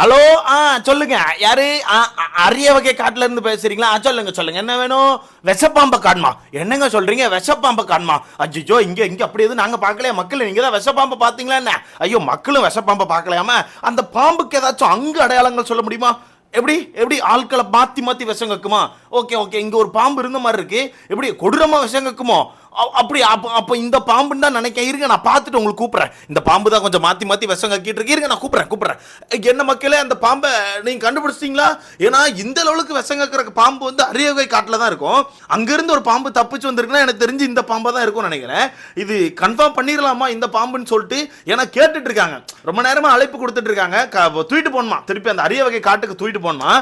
Hello ஆ சொல்லுங்க. யாரு? ஆ, அரிய வகை காட்டுல இருந்து பேசுறீங்களா? சொல்லுங்க சொல்லுங்க. என்ன வேணும்? விஷப்பாம்பை காண்மா? என்னங்க சொல்றீங்க? விஷப்பாம்பை காண்மா? அஜிஜோ இங்க இங்க அப்படி எதுவும் நாங்க பார்க்கலையா? மக்கள் நீங்க தான் விஷப்பாம்பை பாத்தீங்களா என்ன? ஐயோ மக்களும் விஷப்பாம்பை பார்க்கலையாம அந்த பாம்புக்கு ஏதாச்சும் அங்கு அடையாளங்கள் சொல்ல முடியுமா? எப்படி? எப்படி? ஆட்களை மாத்தி மாத்தி விஷம் கக்குமா? Okay okay. இங்க ஒரு பாம்பு இருந்த மாதிரி இருக்கு. எப்படி? கொடூரமா விஷம் கக்குமோ? அப்படி அப்போ அப்போ இந்த பாம்புன்னு தான் நினைக்க இருங்க நான் பார்த்துட்டு உங்களுக்கு கூப்பிட்றேன். இந்த பாம்பு தான் கொஞ்சம் மாற்றி மாற்றி விஷம் கக்கிட்டு இருக்கு. இருங்க நான் கூப்பிட்றேன் கூப்பிட்றேன். என்ன மக்களே அந்த பாம்பை நீங்கள் கண்டுபிடிச்சிட்டீங்களா? ஏன்னா இந்த லெவலுக்கு விஷம் கக்கிற பாம்பு வந்து அரியவகை காட்டில் தான் இருக்கும். அங்கேருந்து ஒரு பாம்பு தப்பிச்சு வந்திருக்குன்னா எனக்கு தெரிஞ்சு இந்த பாம்பை தான் இருக்கும்னு நினைக்கிறேன். இது கன்ஃபார்ம் பண்ணிடலாமா இந்த பாம்புன்னு சொல்லிட்டு? ஏன்னா கேட்டுட்டு இருக்காங்க. ரொம்ப நேரமாக அழைப்பு கொடுத்துட்டு இருக்காங்க. க- தூக்கிட்டு போகணுமா? திருப்பி அந்த அரிய வகை காட்டுக்கு தூக்கிட்டு போகணுமா?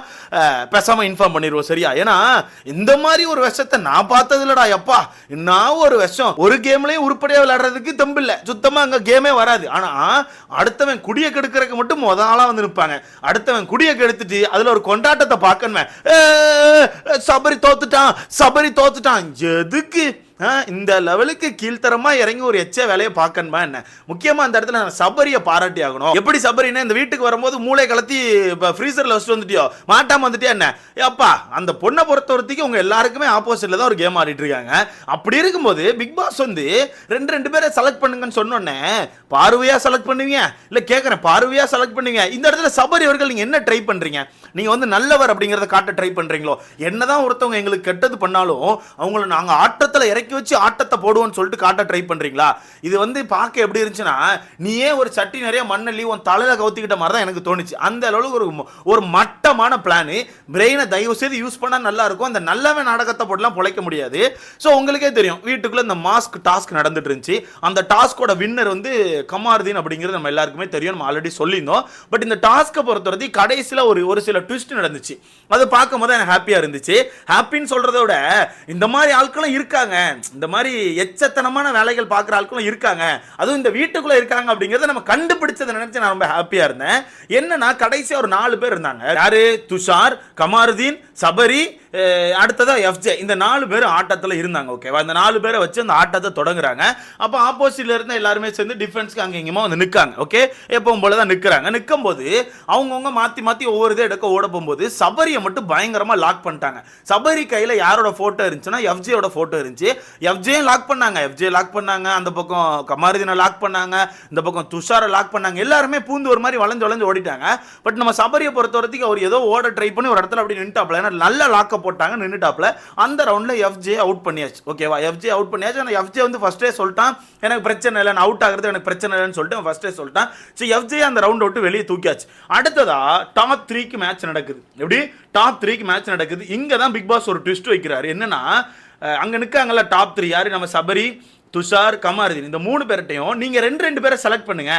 பேசாமல் இன்ஃபார்ம் பண்ணிடுவோம் சரியா? ஏன்னா இந்த மாதிரி ஒரு விஷத்தை நான் பார்த்தது இல்லடா எப்பா. நான் ஒரு விஷம் ஒரு கேம்லயும் உருப்படியா விளையாடுறதுக்கு தெம்பு இல்ல. சுத்தமா அங்க கேமே வராது. ஆனா அடுத்தவன் குடிய கெடுக்கிறதுக்கு மட்டும் முத ஆளா வந்து நிற்பாங்க அடுத்தவன் குடிய கெடுத்துட்டு அதுல ஒரு கொண்டாட்டத்தை பார்க்கணுமே. சபரி தோத்துட்டான் சபரி தோத்துட்டான். எதுக்கு? இந்த லெவலுக்கு கீழ்த்தரமா இறங்கி ஒரு எச்ச வேலையை பார்க்கணுமா என்ன? முக்கியமா அந்த இடத்துல நான் சபரியை பாராட்டி ஆகணும். எப்படி சபரினா இந்த வீட்டுக்கு வரும்போது மூளை கலத்தி இப்போ ஃப்ரீசரில் வச்சுட்டு வந்துட்டியோ? மாட்டாம வந்துட்டியா என்ன? ஏப்பா அந்த பொண்ணை பொறுத்த வரைக்கும் உங்க எல்லாருக்குமே ஆப்போசிட்ல தான் ஒரு கேம் ஆடிட்டு இருக்காங்க. அப்படி இருக்கும்போது பிக் பாஸ் வந்து ரெண்டு ரெண்டு பேரை செலக்ட் பண்ணுங்கன்னு சொன்னோன்னே பார்வையா செலக்ட் பண்ணுவீங்க? இல்ல கேட்குறேன் பார்வையா செலக்ட் பண்ணுவீங்க? இந்த இடத்துல சபரி அவர்கள் நீங்க என்ன ட்ரை பண்றீங்க? நீங்கள் வந்து நல்லவர் அப்படிங்கிறத காட்ட ட்ரை பண்ணுறீங்களோ என்னதான் ஒருத்தவங்க எங்களுக்கு கெட்டது பண்ணாலும் அவங்கள நாங்கள் ஆட்டத்தில் இறக்கி வச்சு ஆட்டத்தை போடுவோம்னு சொல்லிட்டு காட்ட ட்ரை பண்ணுறீங்களா இது வந்து பார்க்க எப்படி இருந்துச்சுன்னா நீயே ஒரு சட்டி நிறைய மண்ணள்ளி உன் தலையில் கவுத்திக்கிட்ட மாதிரி தான் எனக்கு தோணுச்சு. அந்த அளவுக்கு ஒரு ஒரு மட்டமான பிளானு பிரெயினை தயவு செய்து யூஸ் பண்ணால் நல்லா இருக்கும். அந்த நல்லவன் நாடகத்தை போட்டுலாம் பொழைக்க முடியாது. ஸோ உங்களுக்கே தெரியும் வீட்டுக்குள்ளே இந்த மாஸ்க் டாஸ்க் நடந்துட்டு இருந்துச்சு. அந்த டாஸ்கோட வின்னர் வந்து கமாருதீன் அப்படிங்கிறது நம்ம எல்லாருக்குமே தெரியும். நம்ம ஆல்ரெடி சொல்லியிருந்தோம். பட் இந்த டாஸ்க்கை பொறுத்தவரை கடைசியில் ஒரு ஒரு சில ட்விஸ்ட் நடந்துச்சு. அது பார்க்கும் போது எனக்கு ஹாப்பியாக இருந்துச்சு. ஹாப்பின்னு சொல்கிறத விட இந்த மாதிரி ஆட்களும் இருக்காங்க. இந்த மாதிரி எச்சத்தனமான வேலைகள் பார்க்குற ஆட்களும் இருக்காங்க. அதுவும் இந்த வீட்டுக்குள்ள இருக்காங்க அப்படிங்கிறத நம்ம கண்டுபிடிச்சதை நினைச்சு நான் ரொம்ப ஹாப்பியா இருந்தேன். என்னன்னா கடைசியா ஒரு நாலு பேர் இருந்தாங்க. யாரு? துஷார் கமாருதீன் சபரி அடுத்ததாக எஃப்ஜே இந்த நாலு பேர் ஆட்டத்துல இருந்தாங்க ஓகேவா இந்த நாலு பேரை வச்சு அந்த ஆட்டத்தை தொடங்குறாங்க. அப்போ ஆப்போசிட்ல இருந்த எல்லாருமே சேர்ந்து டிஃபென்ஸ்க்கு அங்கே இங்கேயுமா வந்து நிற்காங்க ஓகே எப்பவும் போல தான் நிற்கிறாங்க நிற்கும் போது அவங்கவுங்க மாத்தி மாத்தி ஒவ்வொரு இதை எடுக்க ஓட போகும்போது சபரியை மட்டும் பயங்கரமாக லாக் பண்ணிட்டாங்க. சபரி கையில் யாரோட ஃபோட்டோ இருந்துச்சுன்னா எஃப்ஜேயோட ஃபோட்டோ இருந்துச்சு. எஃப்ஜேயும் லாக் பண்ணாங்க. எஃப்ஜே லாக் பண்ணாங்க. அந்த பக்கம் கமாரதினை லாக் பண்ணாங்க. இந்த பக்கம் துஷாரை லாக் பண்ணாங்க. எல்லாருமே பூந்து ஒரு மாதிரி வளைஞ்சு வளைஞ்சு ஓடிட்டாங்க. பட் நம்ம சபரியை பொறுத்த வரைக்கும் அவர் ஏதோ ஓட ட்ரை பண்ணி ஒரு இடத்துல அப்படி நின்றுட்டாப்ல ஏன்னா நல்லா லாக்கை போட்டாங்க நின்றுட்டாப்ல அந்த ரவுண்டில் எஃப்ஜே அவுட் பண்ணியாச்சு. ஓகேவா எஃப்ஜே அவுட் பண்ணியாச்சு. ஆனால் எஃப்ஜே வந்து ஃபர்ஸ்டே சொல்லிட்டான். எனக்கு பிரச்சனை இல்லை நான் அவுட் ஆகிறது எனக்கு பிரச்சனை இல்லைன்னு சொல்லிட்டு அவன் சொல்லிட்டான். ஸோ எஃப்ஜே அந்த ரவுண்ட் விட்டு வெளியே தூக்கியாச்சு. அடுத்ததாக டாப் த்ரீக்கு மேட்ச் மேட்ச் நடக்குது. எப்படி? டாப் த்ரீக்கு மேட்ச் நடக்குது. இங்கே தான் பிக் பாஸ் ஒரு ட்விஸ்ட் வைக்கிறார். என்னன்னா அங்கே அங்க நிற்காங்கல்ல டாப் த்ரீ யார்? நம்ம சபரி துஷார் கமாருதீன். இந்த மூணு பேர்ட்டையும் நீங்கள் ரெண்டு ரெண்டு பேரை செலக்ட் பண்ணுங்க.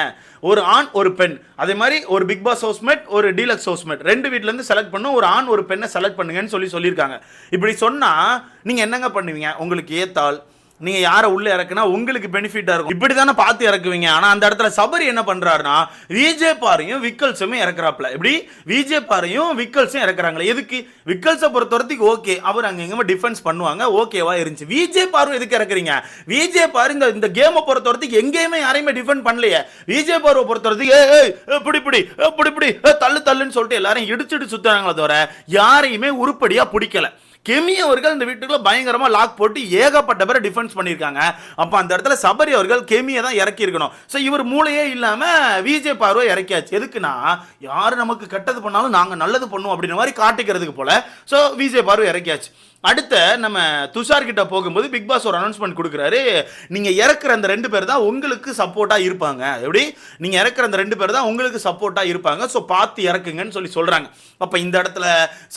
ஒரு ஆண் ஒரு பெண். அதே மாதிரி ஒரு பிக் பாஸ் ஹவுஸ்மேட் ஒரு டீலக்ஸ் ஹவுஸ்மேட் ரெண்டு வீட்டிலேருந்து செலக்ட் பண்ணும் ஒரு ஆண் ஒரு பெண்ணை செலக்ட் பண்ணுங்கன்னு சொல்லி சொல்லியிருக்காங்க. இப்படி சொன்னால் நீங்கள் என்னங்க பண்ணுவீங்க? உங்களுக்கு ஏத்தாள் நீங்கள் யாரை உள்ளே இறக்குனா உங்களுக்கு பெனிஃபிட்டாக இருக்கும். இப்படி தானே பார்த்து இறக்குவீங்க. ஆனால் அந்த இடத்துல சபரி என்ன பண்ணுறாருன்னா விஜே பாரையும் விக்கல்ஸுமே இறக்குறாப்ல எப்படி? விஜே பாரையும் விக்கல்ஸும் இறக்குறாங்களே. எதுக்கு? விக்கல்ஸை பொறுத்த வரைக்கும் ஓகே. அவர் அங்கே எங்கேயுமே டிஃபென்ஸ் பண்ணுவாங்க. ஓகேவா இருந்துச்சு. விஜே பாரு எதுக்கு இறக்குறீங்க? விஜே பாரு இந்த இந்த கேமை பொறுத்த வரைக்கும் எங்கேயுமே யாரையுமே டிஃபெண்ட் பண்ணலையே. விஜே பாருவை பொறுத்த வரைக்கும் ஏய் இப்படி இப்படி இப்படி இப்படி தள்ளு தள்ளுன்னு சொல்லிட்டு எல்லாரும் இடிச்சிட்டு சுத்துறாங்களே தவிர யாரையுமே உருப்படியாக பிடிக்கல. கெமி அவர்கள் இந்த வீட்டுக்குள்ள பயங்கரமா லாக் போட்டு ஏகப்பட்ட பேரை டிஃபென்ஸ் பண்ணியிருக்காங்க. அப்ப அந்த இடத்துல சபரி அவர்கள் கெமியை தான் இறக்கி இருக்கணும். ஸோ இவர் மூளையே இல்லாம விஜே பார்வை இறக்கியாச்சு. எதுக்குன்னா யார் நமக்கு கெட்டது பண்ணாலும் நாங்க நல்லது பண்ணுவோம் அப்படின்ற மாதிரி காட்டிக்கிறதுக்கு போல. ஸோ விஜே பார்வை இறக்கியாச்சு. அடுத்த நம்ம துஷார் கிட்ட போகும்போது பிக் பாஸ் ஒரு அனௌன்ஸ்மெண்ட் கொடுக்குறாரு. நீங்க இறக்குற அந்த ரெண்டு பேர் தான் உங்களுக்கு சப்போர்ட்டா இருப்பாங்க. எப்படி? நீங்க இறக்குற அந்த ரெண்டு பேர் தான் உங்களுக்கு சப்போர்ட்டா இருப்பாங்க. ஸோ பார்த்து இறக்குங்கன்னு சொல்லி சொல்றாங்க. அப்ப இந்த இடத்துல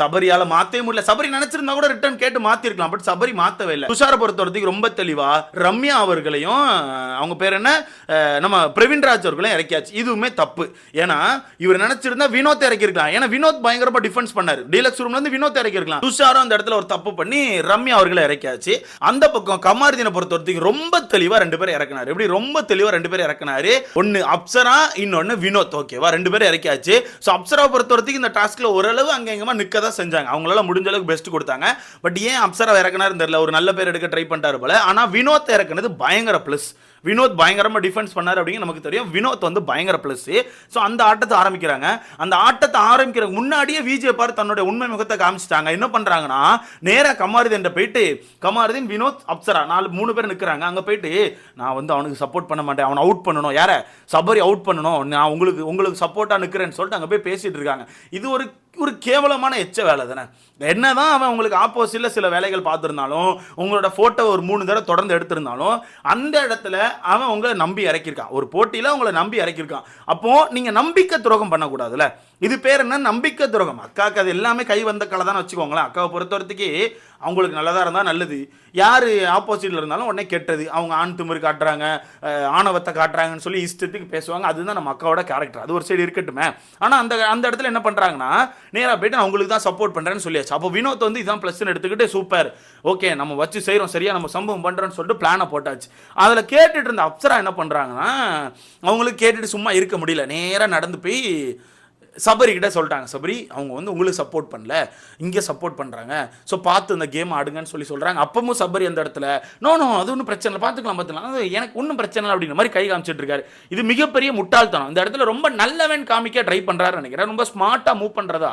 சபரியால மாத்தவே முடியல. சபரி நினச்சிருந்தா கூட ரிட்டர்ன் கேட்டு மாத்திருக்கலாம். பட் சபரி மாத்தவே இல்லை. துஷாரை பொறுத்த ரொம்ப தெளிவா ரம்யா அவர்களையும் அவங்க பேர் என்ன? நம்ம பிரவீன்ராஜ் அவர்களையும் இறக்கியாச்சு. இதுவுமே தப்பு. ஏன்னா இவர் நினைச்சிருந்தா வினோத் இறக்கிருக்கலாம் ஏன்னா வினோத் பயங்கரமா டிஃபென்ஸ் பண்ணார். டீலக்ஸ் ரூம்லேருந்து வினோத் இறக்கிருக்கலாம் துஷாரும் அந்த இடத்துல ஒரு தப்பு பண்ணி ரம்யா அவர்களை இறக்கியாச்சு. அந்த பக்கம் கமாருதீனை பொறுத்த வரைக்கும் ரொம்ப தெளிவாக ரெண்டு பேரும் இறக்குனாரு. எப்படி? ரொம்ப தெளிவாக ரெண்டு பேரும் இறக்குனாரு. ஒன்னு அப்சரா இன்னொன்று வினோத் ஓகேவா ரெண்டு பேரும் இறக்கியாச்சு. ஸோ அப்சரா பொறுத்த வரைக்கும் இந்த டாஸ்கில் ஓரளவு அங்கே எங்கமா நிற்க தான் செஞ்சாங்க. அவங்களால முடிஞ்ச அளவுக்கு பெஸ்ட் கொடுத்தாங்க. பட் ஏன் அப்சரா இறக்குனாருன்னு தெரியல. ஒரு நல்ல பேர் எடுக்க ட்ரை பண்ணிட்டாரு போல. ஆனால் வினோத் இறக்குனது பயங்கர ப்ளஸ் வினோத் பயங்கரமாக டிஃபென்ஸ் பண்ணார் அப்படின்னு நமக்கு தெரியும். வினோத் வந்து பயங்கர ப்ளஸ் ஸோ அந்த ஆட்டத்தை ஆரம்பிக்கிறாங்க. அந்த ஆட்டத்தை ஆரம்பிக்கிற முன்னாடியே விஜய் பார் தன்னுடைய உண்மை முகத்தை காமிச்சிட்டாங்க. என்ன பண்ணுறாங்கன்னா நேராக கமாருதீன் போயிட்டு கமாருதீன் வினோத் அப்சரா நாலு மூணு பேர் நிற்கிறாங்க அங்கே போயிட்டு நான் வந்து அவனுக்கு சப்போர்ட் பண்ண மாட்டேன். அவனை அவுட் பண்ணணும். யாரை? சபரி அவுட் பண்ணணும். நான் உங்களுக்கு உங்களுக்கு சப்போர்ட்டாக நிற்கிறேன்னு சொல்லிட்டு அங்கே போய் பேசிகிட்டு இருக்காங்க. இது ஒரு ஒரு கேவலமான எச்ச வேலை தானே? என்ன தான் அவன் உங்களுக்கு ஆப்போசிட்டில் சில வேலைகள் பார்த்துருந்தாலும் உங்களோட ஃபோட்டோ ஒரு மூணு தடவை தொடர்ந்து எடுத்திருந்தாலும் அந்த இடத்துல அவன் உங்களை நம்பி இறக்கியிருக்கான். ஒரு போட்டியில் உங்களை நம்பி இறக்கியிருக்கான். அப்போது நீங்கள் நம்பிக்கை துரோகம் பண்ணக்கூடாதுல்ல. இது பேர் என்ன? நம்பிக்கை துரோகம். அக்காவுக்கு அது எல்லாமே கை வந்த கலை தான் வச்சுக்கோங்களேன். அக்காவை பொறுத்தவரத்துக்கு அவங்களுக்கு நல்லதாக இருந்தால் நல்லது. யார் ஆப்போசிட்டில் இருந்தாலும் உடனே கெட்டது. அவங்க ஆண் திமிரு காட்டுறாங்க ஆணவத்தை காட்டுறாங்கன்னு சொல்லி இஷ்டத்துக்கு பேசுவாங்க. அதுதான் நம்ம அக்காவோட கேரக்டர் அது ஒரு சைடு இருக்கட்டுமே. ஆனால் அந்த அந்த இடத்துல என்ன பண்ணுறாங்கன்னா நேராக போயிட்டு அவங்களுக்கு தான் சப்போர்ட் பண்ணுறேன்னு சொல்லியாச்சு. அப்போ வினோத் வந்து இதான் ப்ளஸ்ன்னு எடுத்துக்கிட்டு சூப்பர் ஓகே நம்ம வச்சு செய்கிறோம் சரியாக நம்ம சம்பவம் பண்ணுறோன்னு சொல்லிட்டு பிளானை போட்டாச்சு. அதில் கேட்டுட்டு இருந்த அப்சரா என்ன பண்ணுறாங்கன்னா அவங்களுக்கு கேட்டுட்டு சும்மா இருக்க முடியல. நேராக நடந்து போய் சபரி சொல்லிட்டாங்க சபரி அவங்க வந்து உங்களுக்கு சப்போர்ட் பண்ணல. இங்கே சப்போர்ட் பண்ணுறாங்க ஸோ பார்த்து இந்த கேம் ஆடுங்கன்னு சொல்லி சொல்கிறாங்க அப்பவும் சபரி அந்த இடத்துல நோ நோ அது ஒன்றும் பிரச்சனை இல்லை. பார்த்துக்கலாம் பார்த்துக்கலாம். அது எனக்கு ஒன்றும் பிரச்சனை இல்லை அப்படிங்கிற மாதிரி கை காமிச்சிட்டு இருக்காரு. இது மிகப்பெரிய முட்டாள்தனம். இந்த இடத்துல ரொம்ப நல்லவன் காமிக்க ட்ரை பண்ணுறாரு நினைக்கிறேன். ரொம்ப ஸ்மார்ட்டாக மூவ் பண்ணுறதா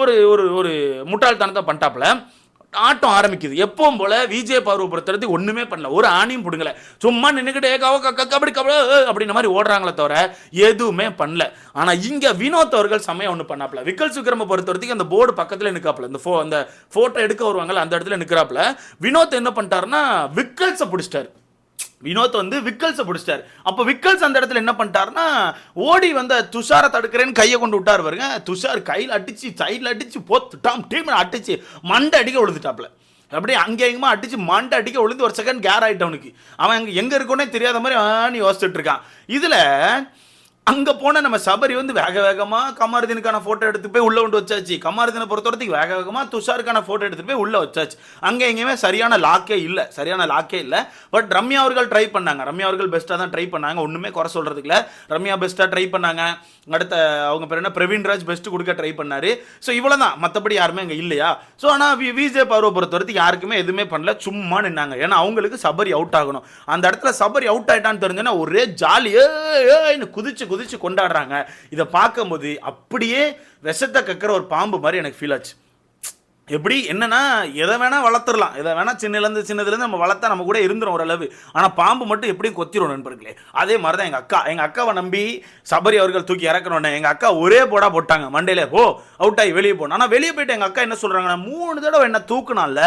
ஒரு ஒரு ஒரு முட்டாள்தனத்தை பண்ணிட்டாப்புல. ஆட்டம் ஆரம்பிக்குது. எப்பவும் போல விஜய் பார்வை பொறுத்தவரைக்கும் ஒண்ணுமே பண்ணல. ஒரு ஆணியும் பிடுங்கல. சும்மா நின்றுக்கிட்டே கவ கபடி கபடி அப்படின்ற மாதிரி ஓடுறாங்களே தவிர எதுவுமே பண்ணல. ஆனா இங்க வினோத் அவர்கள் சமயம் ஒன்று பண்ணாப்ல விக்கல் சுக்கிரம பொறுத்த வரைக்கும் அந்த போர்டு பக்கத்துல நிற்காப்ல இந்த ஃபோ அந்த போட்டோ எடுக்க வருவாங்கல்ல அந்த இடத்துல நிற்கிறாப்ல வினோத் என்ன பண்ணிட்டாருன்னா விக்கல்ஸை பிடிச்சிட்டாரு. வினோத் வந்து விக்கல்ஸை பிடிச்சிட்டார். அப்போ விக்கல்ஸ் அந்த இடத்துல என்ன பண்ணிட்டாருன்னா ஓடி வந்த துஷாரை தடுக்கிறேன்னு கையை கொண்டு விட்டார் பாருங்க. துஷார் கையில் அடிச்சு சைடில் அடிச்சு போத்துட்டாம் டீம் அடிச்சு மண்டை அடிக்க விழுந்துட்டாப்ல அப்படியே அங்கே எங்கேயுமா அடிச்சு மண்டை அடிக்க விழுந்து ஒரு செகண்ட் கேர் ஆயிட்டவனுக்கு. அவன் அங்கே எங்கே இருக்கோனே தெரியாத மாதிரி ஆன்னு யோசிச்சுட்டு இருக்கான். இதில் அங்க போன நம்ம சபரி வந்து வேக வேகமா கமாருதீனுக்கான போட்டோ எடுத்து போய் உள்ள கொண்டு வச்சாச்சு. கமாருதீனை பொறுத்தவரத்துக்கு வேக வேகமா துஷாருக்கான போட்டோ எடுத்து போய் உள்ள வச்சாச்சு. அங்க எங்கேயுமே சரியான லாக்கே இல்ல. சரியான லாக்கே இல்ல. பட் ரம்யா அவர்கள் ட்ரை பண்ணாங்க. ரம்யா அவர்கள் பெஸ்ட்டாக தான் ட்ரை பண்ணாங்க. ஒண்ணுமே குறை சொல்றதுக்கு இல்லை. ரம்யா பெஸ்ட்டாக ட்ரை பண்ணாங்க. அடுத்த அவங்க பேர் என்ன? பிரவீன் ராஜ் பெஸ்ட் கொடுக்க ட்ரை பண்ணாரு. ஸோ இவ்வளவுதான். மற்றபடி யாருமே அங்க இல்லையா? ஸோ ஆனால் வி விஜே பார்வை பொறுத்த வரைக்கும் யாருக்குமே எதுவுமே பண்ணல. சும்மா நின்னாங்க. ஏன்னா அவங்களுக்கு சபரி அவுட் ஆகணும். அந்த இடத்துல சபரி அவுட் ஆயிட்டான்னு தெரிஞ்சுன்னா ஒரே ஜாலியே ஏன்னு குதிச்சு குதிச்சு கொண்டாடுறாங்க. இதை பார்க்கும்போது அப்படியே விஷத்தை கக்கிற ஒரு பாம்பு மாதிரி எனக்கு ஃபீல் ஆச்சு. எப்படி? என்னன்னா எதை வேணால் வளர்த்துடலாம். எதை வேணால் சின்னலேருந்து சின்னதுலேருந்து நம்ம வளர்த்தா நம்ம கூட இருந்துரும் ஓரளவு. ஆனால் பாம்பு மட்டும் எப்படியும் கொத்திரும் நண்பர்களே. அதே மாதிரி தான் எங்கள் அக்கா. எங்கள் அக்காவை நம்பி சபரி அவர்கள் தூக்கி இறக்கணுன்னே எங்கள் அக்கா ஒரே போடா போட்டாங்க. மண்டையில ஓ அவுட் ஆகி வெளியே போனோம் ஆனால் வெளியே போயிட்டு எங்கள் அக்கா என்ன சொல்கிறாங்கன்னா மூணு தடவை என்ன தூக்குனால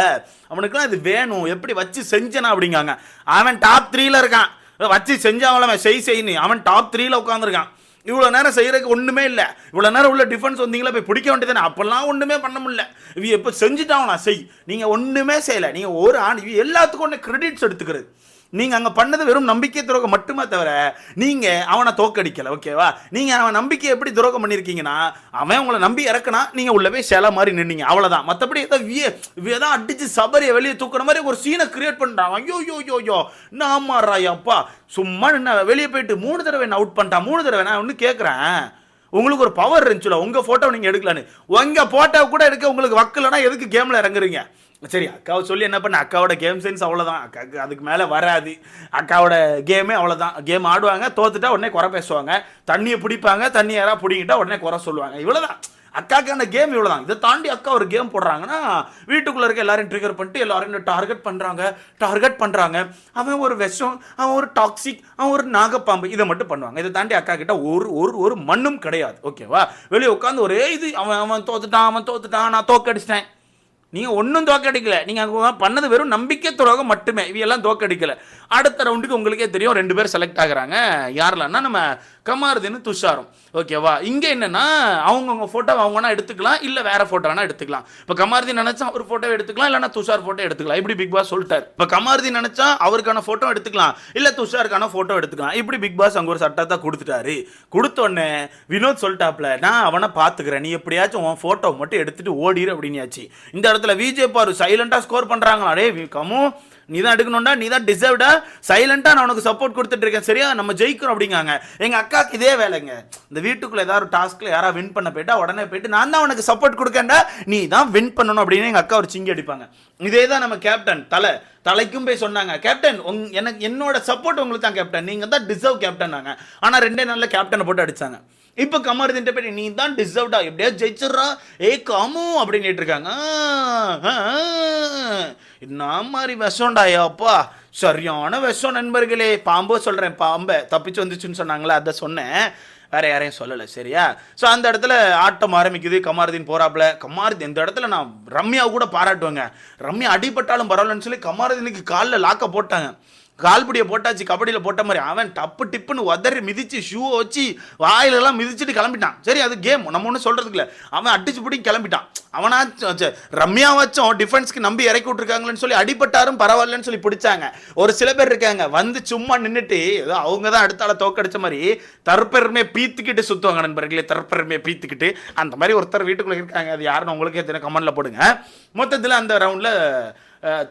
அவனுக்குலாம் இது வேணும். எப்படி வச்சு செஞ்சனா? அப்படிங்காங்க. அவன் டாப் த்ரீல இருக்கான். வச்சு செஞ்சாங்களே செய் செய்னு அவன் டாப் த்ரீல உட்காந்துருக்கான் இவ்வளோ நேரம் செய்யறதுக்கு ஒன்றுமே இல்லை. இவ்வளோ நேரம் உள்ள டிஃபென்ஸ் வந்தீங்களா போய் பிடிக்க வேண்டியதானே அப்பெல்லாம் ஒன்றுமே பண்ண முடியல. இவ எப்போ செஞ்சுட்டான் நான் செய். நீங்கள் ஒன்றுமே செய்யலை. நீங்கள் ஒரு ஆண் இவ எல்லாத்துக்கும் ஒன்று கிரெடிட்ஸ் எடுத்துக்கிறது. நீங்கள் அங்கே பண்ணது வெறும் நம்பிக்கை துரோகம் மட்டுமே தவிர நீங்கள் அவனை தோக்கடிக்கலை ஓகேவா? நீங்கள் அவன் நம்பிக்கை எப்படி துரோகம் பண்ணியிருக்கீங்கன்னா அவன் உங்களை நம்பி இறக்குனா நீங்கள் உள்ள போய் சில மாதிரி நின்னீங்க. அவ்வளோதான் மற்றபடி ஏதோ விய ஏதோ அடிச்சு சபரியை வெளியே தூக்குற மாதிரி ஒரு சீனை கிரியேட் பண்ணுறான் ஐயோ யோ யோ யோ நாமாறா அப்பா சும்மா என்ன வெளியே போயிட்டு மூணு தடவை என்ன அவுட் பண்ணிட்டான். மூணு தடவை நான் ஒன்று கேட்குறேன் உங்களுக்கு ஒரு பவர் இருந்துச்சுல உங்கள் ஃபோட்டோ நீங்கள் எடுக்கலான்னு. உங்கள் ஃபோட்டோ கூட எடுக்க உங்களுக்கு வக்கலைன்னா எதுக்கு கேமில் இறங்குறீங்க? சரி அக்காவை சொல்லி என்ன பண்ண? அக்காவோட கேம் சென்ஸ் அவ்வளோதான் அக்காவுக்கு அதுக்கு மேலே வராது. அக்காவோட கேமே அவ்வளோதான் கேம் ஆடுவாங்க தோத்துட்டா உடனே குறை பேசுவாங்க. தண்ணியை பிடிப்பாங்க தண்ணி யாராவது பிடிக்கிட்டா உடனே குறை சொல்லுவாங்க. இவ்வளோதான் அக்காக்கான கேம் இவ்வளோதான் இதை தாண்டி அக்கா ஒரு கேம் போடுறாங்கன்னா வீட்டுக்குள்ளே இருக்க எல்லாரையும் ட்ரிகர் பண்ணிட்டு எல்லாரையும் டார்கெட் பண்ணுறாங்க டார்கெட் பண்ணுறாங்க அவன் ஒரு விஷம் அவன் ஒரு டாக்ஸிக் அவன் ஒரு நாகப்பாம்பு. இதை மட்டும் பண்ணுவாங்க. இதை தாண்டி அக்கா கிட்ட ஒரு ஒரு ஒரு மண்ணும் கிடையாது. ஓகேவா வெளியே உட்காந்து ஒரே இது அவன் அவன் தோத்துட்டான் அவன் தோத்துட்டான் நான் தோக்கடிச்சிட்டேன். நீங்கள் ஒன்றும் தோக்கடிக்கல. நீங்கள் அங்கே பண்ணது வெறும் நம்பிக்கை துரோகம் மட்டுமே. இவையெல்லாம் தோக்கடிக்கல. அடுத்த ரவுண்டுக்கு உங்களுக்கே தெரியும் ரெண்டு பேர் செலக்ட் ஆகுறாங்க. யாரெல்லாம்னா நம்ம கமாருதீன் துஷாரும். ஓகேவா இங்கே என்னன்னா அவங்கவுங்க ஃபோட்டோ அவங்க எடுத்துக்கலாம் இல்லை வேறு ஃபோட்டோ வேணா எடுத்துக்கலாம். இப்போ கமாருதி நினச்சா அவர் ஃபோட்டோ எடுத்துக்கலாம் இல்லைனா துஷார் ஃபோட்டோ எடுத்துக்கலாம். இப்படி பிக் பாஸ் சொல்லிட்டார். இப்போ கமாருதி நினச்சா அவருக்கான ஃபோட்டோ எடுத்துக்கலாம் இல்லை துஷாருக்கான ஃபோட்டோ எடுத்துக்கலாம். இப்படி பிக் பாஸ் அங்கே ஒரு சட்டத்தை கொடுத்துட்டாரு. கொடுத்த உடனே வினோத் சொல்லிட்டாப்ல நான் அவனை பார்த்துக்கிறேன். நீ எப்படியாச்சும் உன் ஃபோட்டோ மட்டும் எடுத்துகிட்டு ஓடிரு அப்படின்னியாச்சு. இந்த இடத்துல விஜே பாரு சைலண்டாக ஸ்கோர் பண்ணுறாங்களா டே கமு நீ தான் எடுக்கணும்டா நீ தான் டிசர்வ்டா சைலண்டா நான் உனக்கு சப்போர்ட் கொடுத்துட்டு இருக்கேன். சரியா? நம்ம ஜெயிக்கிறோம் அப்படிங்காங்க. எங்க அக்காக்கு இதே வேலைங்க. இந்த வீட்டுக்குள்ள ஏதாவது ஒரு டாஸ்க்ல யாராவது வின் பண்ண போயிட்டா உடனே போயிட்டு நான் தான் உனக்கு சப்போர்ட் கொடுக்கேன்டா நீ தான் வின் பண்ணணும் அப்படின்னு எங்க அக்கா ஒரு சிங்கி அடிப்பாங்க. இதே தான் நம்ம கேப்டன் தலை. தலைக்கும் போய் சொன்னாங்க கேப்டன் உங் எனக்கு என்னோட சப்போர்ட் உங்களுக்கு தான் கேப்டன் நீங்க தான் டிசர்வ் கேப்டன் நாங்க ஆனா ரெண்டே நாளில் கேப்டனை போட்டு அடிச்சாங்க. இப்போ கமருதின்ட்ட போய் நீ தான் டிசர்வ்டா எப்படியா ஜெயிச்சிடுறா? ஏ காமு அப்படின்னு கேட்டிருக்காங்க. என்ன மாதிரி விஷம்டாயா அப்பா? சரியான விஷம் நண்பர்களே. பாம்போ சொல்கிறேன் பாம்பை. தப்பிச்சு வந்துச்சுன்னு சொன்னாங்களே அதை சொன்னேன். வேற யாரையும் சொல்லலை சரியா? ஸோ அந்த இடத்துல ஆட்டம் ஆரம்பிக்குது. கமாருதீன் போறாப்புல. கமாருதீன் இந்த இடத்துல நான் ரம்யாவை கூட பாராட்டுவேங்க. ரம்யா அடிபட்டாலும் பரவாயில்லன்னு சொல்லி கமாருதீனுக்கு காலில் லாக்க போட்டாங்க. கால்படியை போட்டாச்சு கபடியில் போட்ட மாதிரி அவன் டப்பு டிப்புன்னு உதறி மிதிச்சு ஷூவை வச்சு வாயிலெல்லாம் மிதிச்சுட்டு கிளம்பிட்டான். சரி அது கேம் நம்ம ஒன்றும் சொல்கிறதுக்கு இல்லை. அவன் அடிச்சு பிடி கிளம்பிட்டான். அவனாச்சும் ச்சே, ரம்யா வச்சும் டிஃபென்ஸ்க்கு நம்பி இறக்கி விட்ருக்காங்களேன்னு சொல்லி அடிபட்டாரும் பரவாயில்லன்னு சொல்லி பிடிச்சாங்க. ஒரு சில பேர் இருக்காங்க வந்து சும்மா நின்றுட்டு ஏதோ அவங்க தான் அடுத்தால தோக்கடிச்ச மாதிரி தற்பெருமையை பீத்துக்கிட்டு சுற்றுவாங்க நண்பர்களே தற்பெருமையை பீத்துக்கிட்டு. அந்த மாதிரி ஒருத்தர் வீட்டுக்குள்ளே இருக்காங்க. அது யாருன்னு உங்களுக்கே தெரியும். கமெண்டில் போடுங்க. மொத்தத்தில் அந்த ரவுண்டில்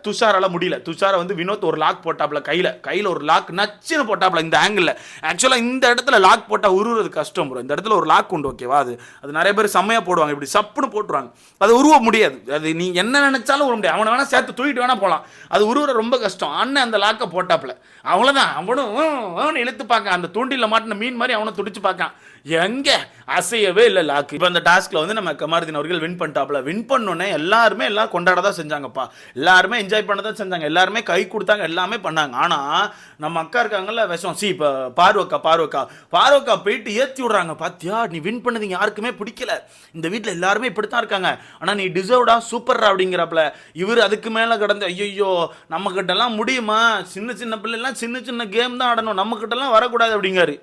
துஷாரால் முடியல. துஷாரை வந்து வினோத் ஒரு லாக் போட்டாப்ல கையில். கையில் ஒரு லாக் நச்சுன்னு போட்டாப்ல இந்த ஆங்கிளில் ஆக்சுவலாக இந்த இடத்துல லாக் போட்டால் உருவுறது கஷ்டம் ப்ரோ இந்த இடத்துல ஒரு லாக் உண்டு ஓகேவா அது அது நிறைய பேர் செம்மையாக போடுவாங்க. இப்படி சப்புன்னு போட்டுருவாங்க. அது உருவ முடியாது. அது நீ என்ன நினச்சாலும் உருவ முடியாது. அவனை வேணால் சேர்த்து தூக்கிட்டு வேணால் போகலாம் அது உருவுற ரொம்ப கஷ்டம். அண்ணன் அந்த லாக்கை போட்டாப்ல. அவ்வளோதான் அவனும் இழுத்து பார்க்க. அந்த தூண்டில மாட்டின மீன் மாதிரி அவனை துடிச்சு பார்க்கான். எங்க? அசையவே இல்லை லாக்கு. இப்போ அந்த டாஸ்க்கில் வந்து நம்ம கமாருதீன் அவர்கள் வின் பண்ணிட்டாப்ல. வின் பண்ணோன்னே எல்லாருமே எல்லாம் கொண்டாட தான் செஞ்சாங்கப்பா. எல்லாருமே என்ஜாய் பண்ண தான் செஞ்சாங்க. எல்லாருமே கை கொடுத்தாங்க எல்லாமே பண்ணாங்க. ஆனால் நம்ம அக்கா இருக்காங்கல்ல விஷம். சி இப்போ பார்வக்கா பார்வக்கா. பார்வக்கா போயிட்டு ஏற்றி விடுறாங்க. பாத்தியா நீ வின் பண்ணது யாருக்குமே பிடிக்கல. இந்த வீட்டில் எல்லாருமே இப்படி தான் இருக்காங்க. ஆனால் நீ டிசர்வ்டா சூப்பர்ரா அப்படிங்கிறப்பல இவர் அதுக்கு மேலே கடந்து ஐயோ நம்மக்கிட்டலாம் முடியுமா? சின்ன சின்ன பிள்ளைலாம் சின்ன சின்ன கேம் தான் ஆடணும். நம்மக்கிட்டலாம் வரக்கூடாது அப்படிங்காரு.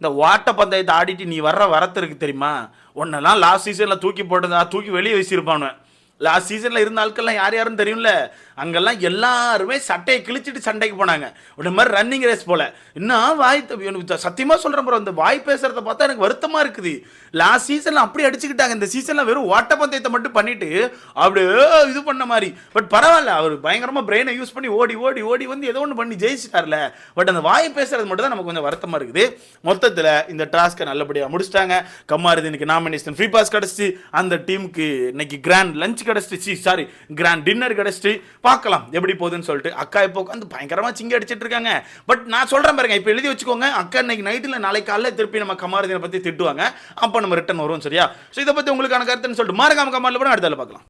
இந்த ஓட்ட பந்தயத்தை ஆடிட்டு நீ வர்ற வரத்து இருக்கு தெரியுமா? ஒன்னெல்லாம் லாஸ்ட் சீசனில் தூக்கி போட்டதா தூக்கி வெளியே வீசியிருப்பானு லாஸ்ட் சீசனில் இருந்த ஆட்கள்லாம் யார் யாருன்னு தெரியும்ல? அங்கெல்லாம் எல்லாருமே சட்டையை கிழிச்சிட்டு சண்டைக்கு போனாங்க. உடனே மாதிரி ரன்னிங் ரேஸ் போல. இன்னும் வாய் எனக்கு சத்தியமாக சொல்கிறேன் ப்ரோ இந்த வாய் பேசுகிறத பார்த்தா எனக்கு வருத்தமாக இருக்குது. லாஸ்ட் சீசனில் அப்படி அடிச்சுக்கிட்டாங்க. இந்த சீசனில் வெறும் ஓட்ட பந்தயத்தை மட்டும் பண்ணிட்டு அப்படியே இது பண்ண மாதிரி. பட் பரவாயில்ல அவர் பயங்கரமாக பிரெயினை யூஸ் பண்ணி ஓடி ஓடி ஓடி வந்து ஏதோ ஒன்று பண்ணி ஜெயிச்சிட்டார்ல. பட் அந்த வாய் பேசுறது மட்டும் தான் நமக்கு கொஞ்சம் வருத்தமாக இருக்குது. மொத்தத்தில் இந்த டாஸ்க்கை நல்லபடியாக முடிச்சிட்டாங்க. இன்னைக்கு நாமினேஷன் ஃப்ரீ பாஸ் கிடச்சிச்சு. அந்த டீமுக்கு இன்னைக்கு கிராண்ட் லஞ்ச் கிடச்சிச்சு. சாரி கிராண்ட் டின்னர் கிடச்சிட்டு பார்க்கலாம். எப்படி போகுதுன்னு சொல்லிட்டு அக்கா இப்போ உட்காந்து பயங்கரமாக சிங்க அடிச்சிட்டு இருக்காங்க. பட் நான் சொல்கிறேன் பாருங்க இப்போ எழுதி வச்சுக்கோங்க. அக்கா இன்னைக்கு நைட்டில் நாளைக்கு காலைல திருப்பி நம்ம கமாரதினை பற்றி திட்டுவாங்க. அப்போ நம்ம ரிட்டன் வருவோம் சரியா? ஸோ இதை பற்றி உங்களுக்கான கருத்துன்னு சொல்லிட்டு மாறக்காம கமாரில் கூட அடுத்தால பார்க்கலாம்.